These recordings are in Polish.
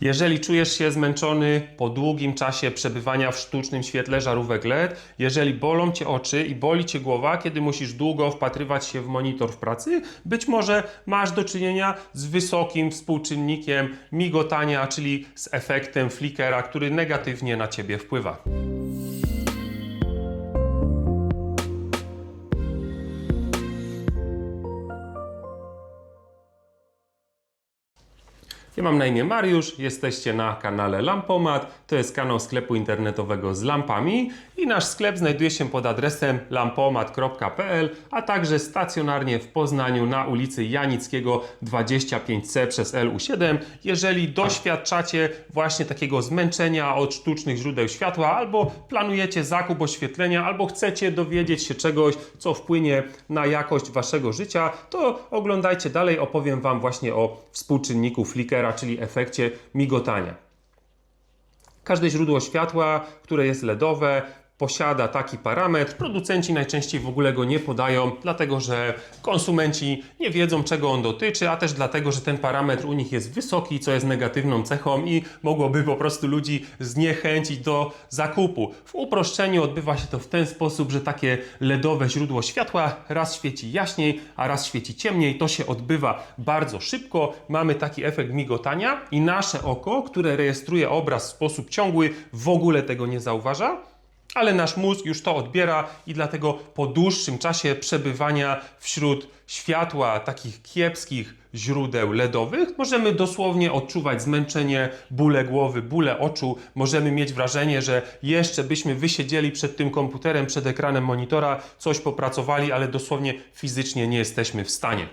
Jeżeli czujesz się zmęczony po długim czasie przebywania w sztucznym świetle żarówek LED, jeżeli bolą cię oczy i boli cię głowa, kiedy musisz długo wpatrywać się w monitor w pracy, być może masz do czynienia z wysokim współczynnikiem migotania, czyli z efektem flickera, który negatywnie na ciebie wpływa. Ja mam na imię Mariusz, jesteście na kanale Lampomat. To jest kanał sklepu internetowego z lampami i nasz sklep znajduje się pod adresem lampomat.pl, a także stacjonarnie w Poznaniu na ulicy Janickiego 25C przez LU7. Jeżeli doświadczacie właśnie takiego zmęczenia od sztucznych źródeł światła, albo planujecie zakup oświetlenia, albo chcecie dowiedzieć się czegoś, co wpłynie na jakość waszego życia, to oglądajcie dalej, opowiem wam właśnie o współczynniku flickera, czyli efekcie migotania. Każde źródło światła, które jest LEDowe, posiada taki parametr. Producenci najczęściej w ogóle go nie podają, dlatego że konsumenci nie wiedzą, czego on dotyczy, a też dlatego, że ten parametr u nich jest wysoki, co jest negatywną cechą i mogłoby po prostu ludzi zniechęcić do zakupu. W uproszczeniu odbywa się to w ten sposób, że takie LEDowe źródło światła raz świeci jaśniej, a raz świeci ciemniej. To się odbywa bardzo szybko. Mamy taki efekt migotania i nasze oko, które rejestruje obraz w sposób ciągły, w ogóle tego nie zauważa. Ale nasz mózg już to odbiera i dlatego po dłuższym czasie przebywania wśród światła takich kiepskich źródeł LEDowych możemy dosłownie odczuwać zmęczenie, bóle głowy, bóle oczu. Możemy mieć wrażenie, że jeszcze byśmy wysiedzieli przed tym komputerem, przed ekranem monitora, coś popracowali, ale dosłownie fizycznie nie jesteśmy w stanie.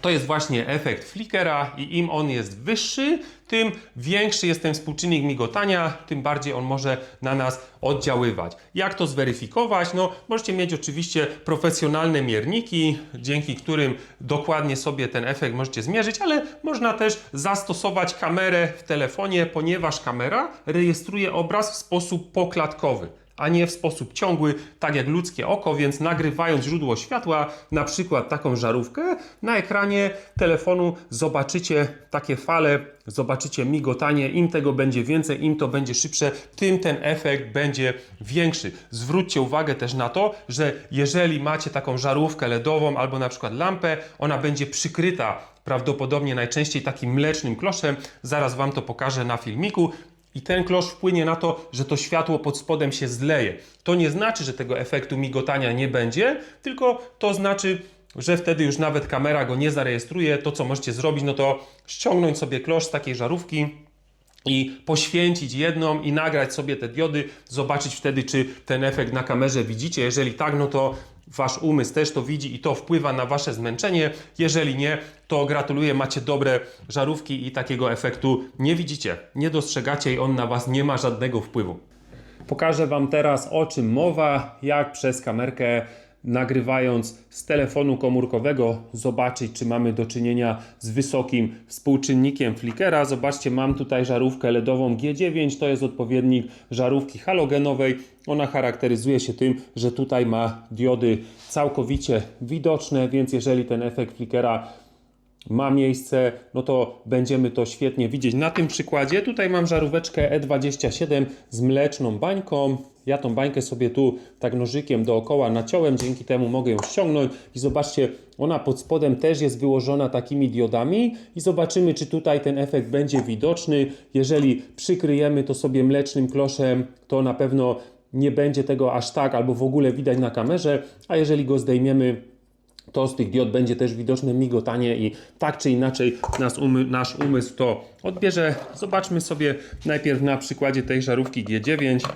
To jest właśnie efekt flickera i im on jest wyższy, tym większy jest ten współczynnik migotania, tym bardziej on może na nas oddziaływać. Jak to zweryfikować? No, możecie mieć oczywiście profesjonalne mierniki, dzięki którym dokładnie sobie ten efekt możecie zmierzyć, ale można też zastosować kamerę w telefonie, ponieważ kamera rejestruje obraz w sposób poklatkowy a nie w sposób ciągły, tak jak ludzkie oko, więc nagrywając źródło światła, na przykład taką żarówkę, na ekranie telefonu zobaczycie takie fale, zobaczycie migotanie. Im tego będzie więcej, im to będzie szybsze, tym ten efekt będzie większy. Zwróćcie uwagę też na to, że jeżeli macie taką żarówkę LEDową albo na przykład lampę, ona będzie przykryta prawdopodobnie najczęściej takim mlecznym kloszem. Zaraz Wam to pokażę na filmiku. I ten klosz wpłynie na to, że to światło pod spodem się zleje. To nie znaczy, że tego efektu migotania nie będzie, tylko to znaczy, że wtedy już nawet kamera go nie zarejestruje. To, co możecie zrobić, no to ściągnąć sobie klosz z takiej żarówki i poświęcić jedną i nagrać sobie te diody, zobaczyć wtedy, czy ten efekt na kamerze widzicie. Jeżeli tak, no to wasz umysł też to widzi i to wpływa na wasze zmęczenie. Jeżeli nie, to gratuluję, macie dobre żarówki i takiego efektu nie widzicie, nie dostrzegacie i on na was nie ma żadnego wpływu. Pokażę wam teraz o czym mowa, jak przez kamerkę nagrywając z telefonu komórkowego zobaczyć, czy mamy do czynienia z wysokim współczynnikiem flickera. Zobaczcie, mam tutaj żarówkę LEDową G9, to jest odpowiednik żarówki halogenowej. Ona charakteryzuje się tym, że tutaj ma diody całkowicie widoczne, więc jeżeli ten efekt flickera ma miejsce, no to będziemy to świetnie widzieć. Na tym przykładzie tutaj mam żaróweczkę E27 z mleczną bańką. Ja tą bańkę sobie tu tak nożykiem dookoła naciąłem, dzięki temu mogę ją ściągnąć i zobaczcie, ona pod spodem też jest wyłożona takimi diodami i zobaczymy, czy tutaj ten efekt będzie widoczny. Jeżeli przykryjemy to sobie mlecznym kloszem, to na pewno nie będzie tego aż tak albo w ogóle widać na kamerze, a jeżeli go zdejmiemy, to z tych diod będzie też widoczne migotanie i tak czy inaczej nas umy, nasz umysł to odbierze. Zobaczmy sobie najpierw na przykładzie tej żarówki G9.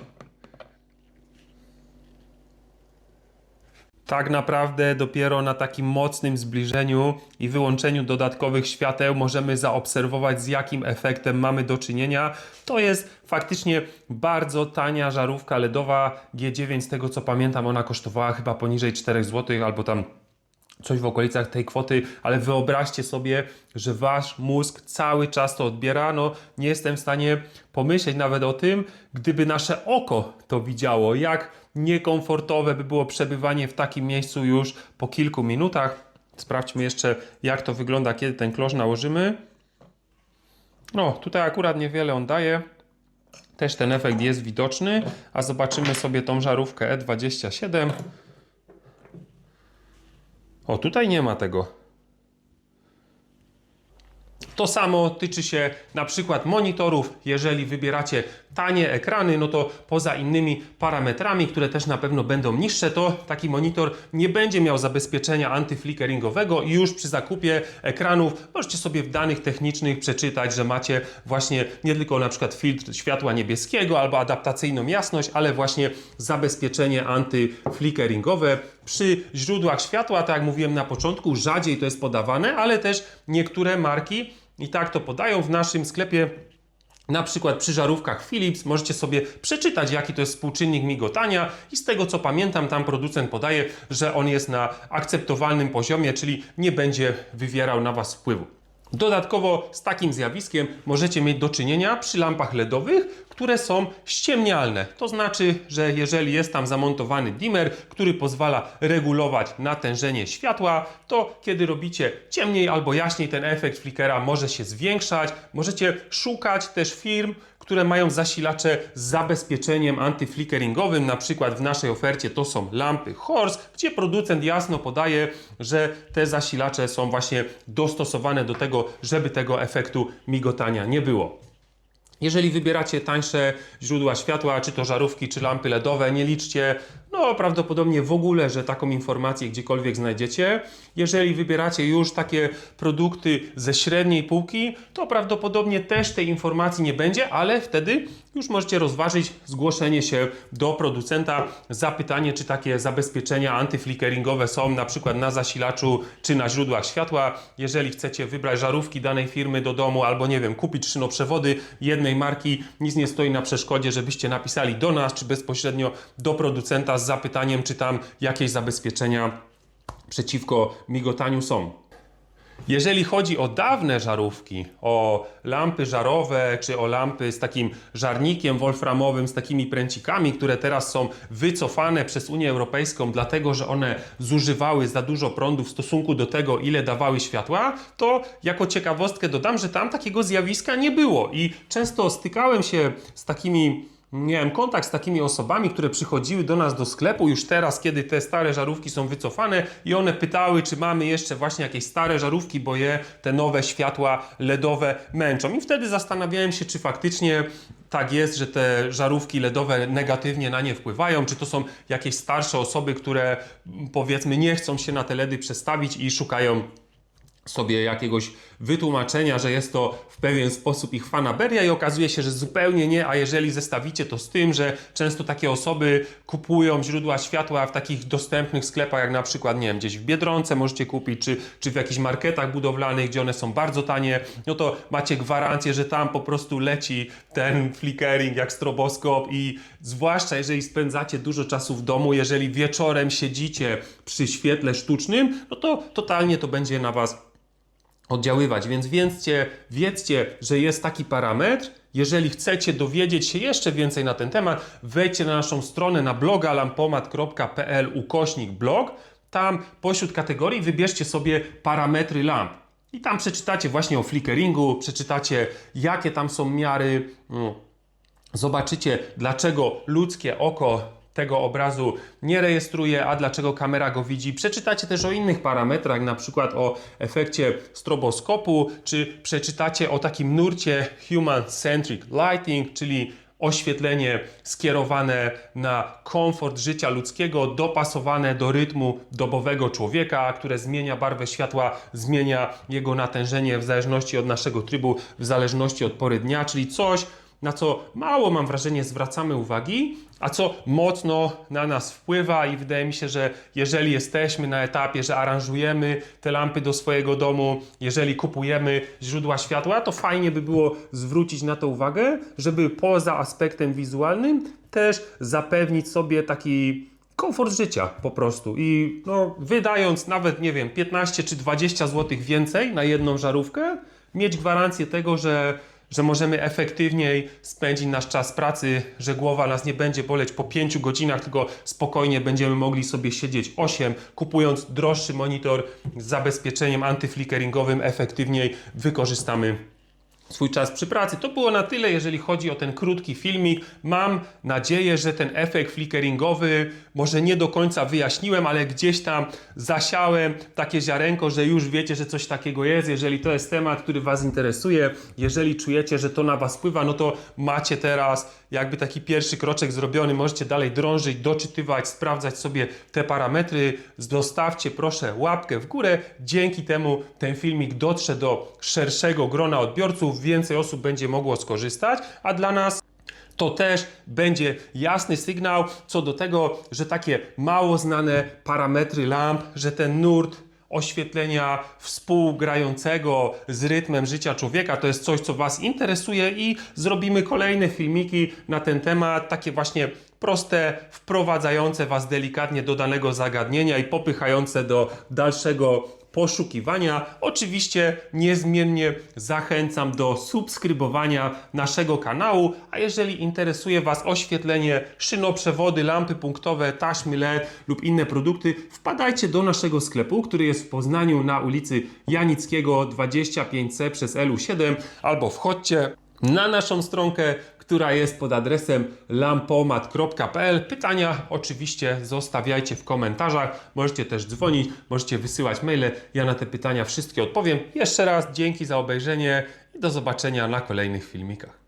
Tak naprawdę dopiero na takim mocnym zbliżeniu i wyłączeniu dodatkowych świateł możemy zaobserwować z jakim efektem mamy do czynienia. To jest faktycznie bardzo tania żarówka LEDowa G9, z tego co pamiętam ona kosztowała chyba poniżej 4 zł albo tam coś w okolicach tej kwoty, ale wyobraźcie sobie, że wasz mózg cały czas to odbiera. No, nie jestem w stanie pomyśleć nawet o tym, gdyby nasze oko to widziało, jak niekomfortowe by było przebywanie w takim miejscu już po kilku minutach. Sprawdźmy jeszcze, jak to wygląda, kiedy ten klosz nałożymy. No, tutaj akurat niewiele on daje. Też ten efekt jest widoczny, a zobaczymy sobie tą żarówkę E27. O, tutaj nie ma tego. To samo tyczy się na przykład monitorów. Jeżeli wybieracie tanie ekrany, no to poza innymi parametrami, które też na pewno będą niższe, to taki monitor nie będzie miał zabezpieczenia antyflickeringowego i już przy zakupie ekranów możecie sobie w danych technicznych przeczytać, że macie właśnie nie tylko na przykład filtr światła niebieskiego albo adaptacyjną jasność, ale właśnie zabezpieczenie antyflickeringowe. Przy źródłach światła, tak jak mówiłem na początku, rzadziej to jest podawane, ale też niektóre marki i tak to podają w naszym sklepie. Na przykład przy żarówkach Philips możecie sobie przeczytać, jaki to jest współczynnik migotania, i z tego co pamiętam, tam producent podaje, że on jest na akceptowalnym poziomie, czyli nie będzie wywierał na Was wpływu. Dodatkowo z takim zjawiskiem możecie mieć do czynienia przy lampach LEDowych, które są ściemnialne. To znaczy, że jeżeli jest tam zamontowany dimmer, który pozwala regulować natężenie światła, to kiedy robicie ciemniej albo jaśniej, ten efekt flickera może się zwiększać. Możecie szukać też firm, które mają zasilacze z zabezpieczeniem antyflickeringowym. Na przykład w naszej ofercie to są lampy Horse, gdzie producent jasno podaje, że te zasilacze są właśnie dostosowane do tego, żeby tego efektu migotania nie było. Jeżeli wybieracie tańsze źródła światła, czy to żarówki, czy lampy LEDowe, nie liczcie, prawdopodobnie w ogóle, że taką informację gdziekolwiek znajdziecie. Jeżeli wybieracie już takie produkty ze średniej półki, to prawdopodobnie też tej informacji nie będzie, ale wtedy już możecie rozważyć zgłoszenie się do producenta, zapytanie, czy takie zabezpieczenia antyflickeringowe są na przykład na zasilaczu, czy na źródłach światła. Jeżeli chcecie wybrać żarówki danej firmy do domu, albo nie wiem, kupić szynoprzewody jednej marki, nic nie stoi na przeszkodzie, żebyście napisali do nas, czy bezpośrednio do producenta z zapytaniem, czy tam jakieś zabezpieczenia przeciwko migotaniu są. Jeżeli chodzi o dawne żarówki, o lampy żarowe, czy o lampy z takim żarnikiem wolframowym, z takimi pręcikami, które teraz są wycofane przez Unię Europejską, dlatego że one zużywały za dużo prądu w stosunku do tego, ile dawały światła, to jako ciekawostkę dodam, że tam takiego zjawiska nie było. I często stykałem się z takimi miałem kontakt z takimi osobami, które przychodziły do nas do sklepu już teraz, kiedy te stare żarówki są wycofane i one pytały, czy mamy jeszcze właśnie jakieś stare żarówki, bo je te nowe światła LEDowe męczą. I wtedy zastanawiałem się, czy faktycznie tak jest, że te żarówki LEDowe negatywnie na nie wpływają, czy to są jakieś starsze osoby, które powiedzmy nie chcą się na te LEDy przestawić i szukają sobie jakiegoś wytłumaczenia, że jest to w pewien sposób ich fanaberia i okazuje się, że zupełnie nie, a jeżeli zestawicie to z tym, że często takie osoby kupują źródła światła w takich dostępnych sklepach, jak na przykład, nie wiem, gdzieś w Biedronce możecie kupić, czy, czy w jakichś marketach budowlanych, gdzie one są bardzo tanie, no to macie gwarancję, że tam po prostu leci ten flickering jak stroboskop i zwłaszcza jeżeli spędzacie dużo czasu w domu, jeżeli wieczorem siedzicie przy świetle sztucznym, no to totalnie to będzie na Was oddziaływać. Więc wiedzcie, wiedzcie, że jest taki parametr. Jeżeli chcecie dowiedzieć się jeszcze więcej na ten temat, wejdźcie na naszą stronę na bloga lampomat.pl ukośnik blog. Tam pośród kategorii wybierzcie sobie parametry lamp. I tam przeczytacie właśnie o flickeringu, przeczytacie jakie tam są miary, mm, zobaczycie dlaczego ludzkie oko tego obrazu nie rejestruje, a dlaczego kamera go widzi. Przeczytacie też o innych parametrach, na przykład o efekcie stroboskopu, czy przeczytacie o takim nurcie Human Centric Lighting, czyli oświetlenie skierowane na komfort życia ludzkiego, dopasowane do rytmu dobowego człowieka, które zmienia barwę światła, zmienia jego natężenie w zależności od naszego trybu, w zależności od pory dnia, czyli coś, na co mało mam wrażenie zwracamy uwagi, a co mocno na nas wpływa i wydaje mi się, że jeżeli jesteśmy na etapie, że aranżujemy te lampy do swojego domu, jeżeli kupujemy źródła światła, to fajnie by było zwrócić na to uwagę, żeby poza aspektem wizualnym też zapewnić sobie taki komfort życia po prostu. I no, wydając nawet, nie wiem, 15 czy 20 zł więcej na jedną żarówkę, mieć gwarancję tego, że że możemy efektywniej spędzić nasz czas pracy, że głowa nas nie będzie boleć po 5 godzinach, tylko spokojnie będziemy mogli sobie siedzieć 8, kupując droższy monitor z zabezpieczeniem antyflickeringowym, efektywniej wykorzystamy swój czas przy pracy. To było na tyle, jeżeli chodzi o ten krótki filmik. Mam nadzieję, że ten efekt flickeringowy może nie do końca wyjaśniłem, ale gdzieś tam zasiałem takie ziarenko, że już wiecie, że coś takiego jest. Jeżeli to jest temat, który Was interesuje, jeżeli czujecie, że to na Was wpływa, no to macie teraz jakby taki pierwszy kroczek zrobiony. Możecie dalej drążyć, doczytywać, sprawdzać sobie te parametry. Zostawcie proszę łapkę w górę. Dzięki temu ten filmik dotrze do szerszego grona odbiorców, więcej osób będzie mogło skorzystać, a dla nas to też będzie jasny sygnał co do tego, że takie mało znane parametry lamp, że ten nurt oświetlenia współgrającego z rytmem życia człowieka to jest coś, co Was interesuje i zrobimy kolejne filmiki na ten temat, takie właśnie proste, wprowadzające Was delikatnie do danego zagadnienia i popychające do dalszego poszukiwania. Oczywiście niezmiennie zachęcam do subskrybowania naszego kanału, a jeżeli interesuje Was oświetlenie, szynoprzewody, lampy punktowe, taśmy LED lub inne produkty, wpadajcie do naszego sklepu, który jest w Poznaniu na ulicy Janickiego 25C przez LU7 albo wchodźcie na naszą stronkę, która jest pod adresem lampomat.pl. Pytania oczywiście zostawiajcie w komentarzach. Możecie też dzwonić, możecie wysyłać maile. Ja na te pytania wszystkie odpowiem. Jeszcze raz dzięki za obejrzenie i do zobaczenia na kolejnych filmikach.